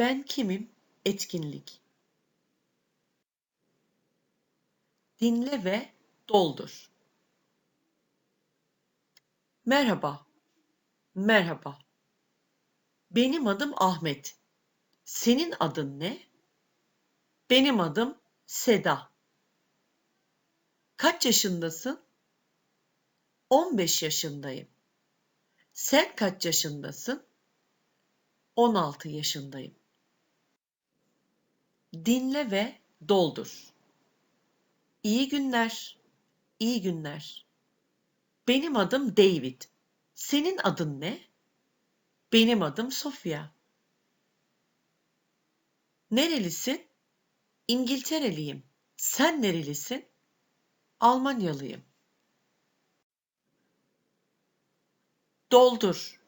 Ben kimim? Etkinlik. Dinle ve doldur. Merhaba. Merhaba. Benim adım Ahmet. Senin adın ne? Benim adım Seda. Kaç yaşındasın? 15 yaşındayım. Sen kaç yaşındasın? 16 yaşındayım. Dinle ve doldur. İyi günler. İyi günler. Benim adım David. Senin adın ne? Benim adım Sofia. Nerelisin? İngiltereliyim. Sen nerelisin? Almanyalıyım. Doldur.